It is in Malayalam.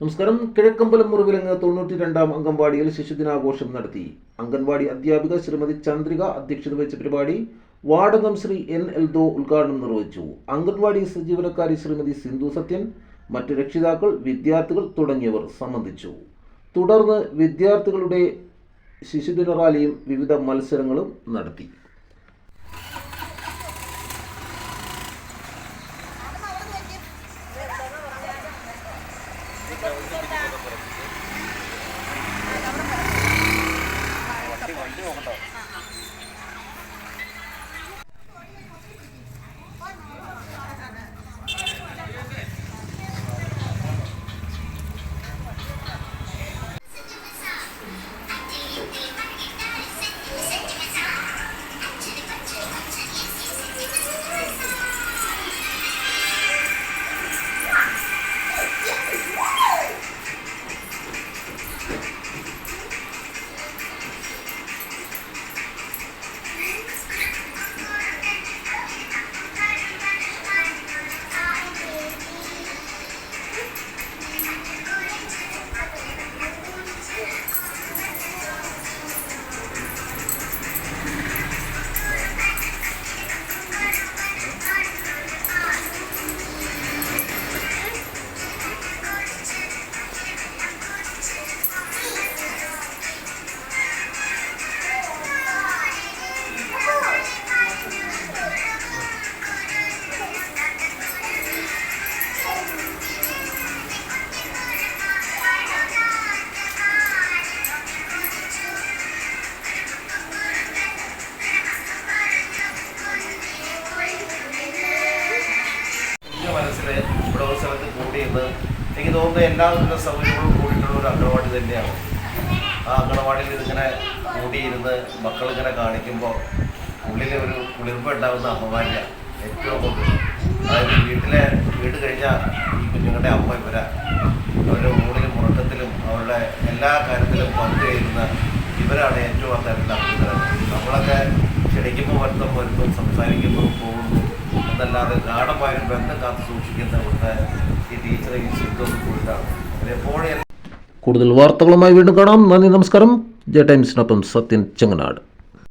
നമസ്കാരം. കിഴക്കമ്പലം മുറിവിലങ്ങ് തൊണ്ണൂറ്റി രണ്ടാം അംഗൻവാടിയിൽ ശിശുദിനാഘോഷം നടത്തി. അംഗൻവാടി അധ്യാപിക ശ്രീമതി ചന്ദ്രിക അധ്യക്ഷത വഹിച്ച പരിപാടി വാർഡംഗം ശ്രീ എൻ എൽദോ ഉദ്ഘാടനം നിർവഹിച്ചു. അംഗൻവാടി സജീവനക്കാരി ശ്രീമതി സിന്ധു സത്യൻ മറ്റ് രക്ഷിതാക്കൾ വിദ്യാർത്ഥികൾ തുടങ്ങിയവർ സംബന്ധിച്ചു. തുടർന്ന് വിദ്യാർത്ഥികളുടെ ശിശുദിന റാലിയും വിവിധ മത്സരങ്ങളും നടത്തി. കൂടിയിരുന്ന് എനിക്ക് തോന്നുന്നത് എല്ലാ എല്ലാവിധ സൗകര്യങ്ങളും കൂടിയിട്ടുള്ള ഒരു അംഗനവാടി തന്നെയാണ്. ആ അംഗനവാടിയിൽ ഇതിങ്ങനെ കൂടിയിരുന്ന് മക്കളിങ്ങനെ കാണിക്കുമ്പോൾ ഉള്ളിൽ ഒരു കുളിർപ്പ് ഉണ്ടാകുന്ന അമ്മമാരില്ല ഏറ്റവും കൂടുതൽ. അതായത് വീട്ടിലെ വീട് കഴിഞ്ഞാൽ ഈ കുഞ്ഞുങ്ങളുടെ അമ്മ ഇവരാ. അവരുടെ ഊണിലും ഉറക്കത്തിലും അവരുടെ എല്ലാ കാര്യത്തിലും പങ്കുചേരുന്ന ഇവരാണ് ഏറ്റവും അഭിനന്ദനം നമ്മളൊക്കെ ക്ഷണിക്കുമ്പോൾ വരുത്തും വരുത്തും സംസാരിക്കുന്നു എന്നല്ലാതെ ഗാഠമായൊരു ബന്ധം കാത്തു സൂക്ഷിക്കുന്ന ഇവിടുത്തെ ഈ ടീച്ചറെ ഈ ശുദ്ധം കൂടുതലാണ് എപ്പോഴും കൂടുതൽ വാർത്തകളുമായി വീണ്ടും കാണാം. നന്ദി നമസ്കാരം. ജെ ടൈംസിനൊപ്പം സത്യൻ ചെങ്ങനാട്.